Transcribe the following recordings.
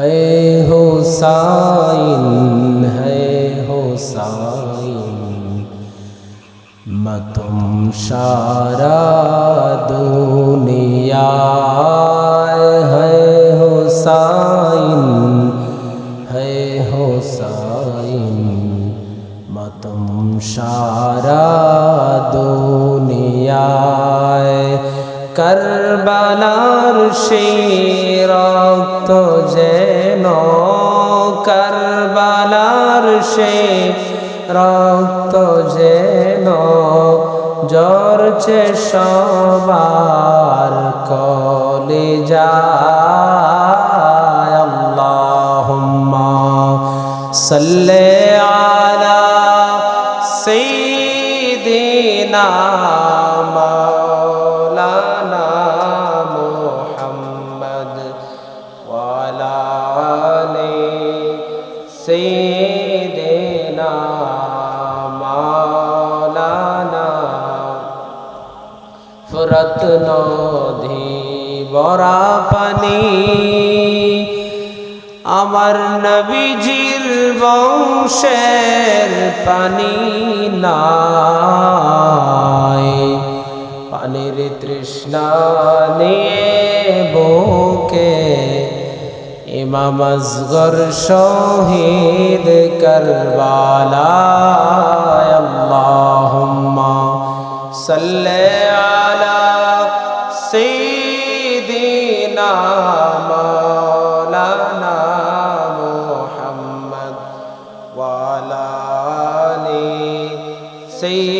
হে হোসাইন হে হোসাইন মতুম সারা দুনিয়া হে হোসাইন হে হোসাইন মতুম সারা দুনিয়া কারবালার সেই রক্ত যেন কারবালার সেই রক্ত যেন জরছে সবার কলে আল্লাহুম্মা সাল্লি আলা সাইয়্যিদিনা সাইয়্যিদিনা মাওলানা ফুরত নদী বরা পানি আমার নবীজির বংশের পানি নাই ইমাম আসগর শহীদ করবালায় আল্লাহুম্মা সাল্লি আলা সাইয়্যিদিনা মাওলানা মুহাম্মদ ওয়া আলা আলি সাইয়্যিদিনা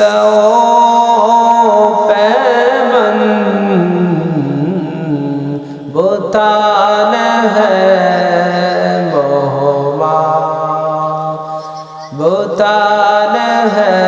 استووا فمن بطال ہے محما بطال ہے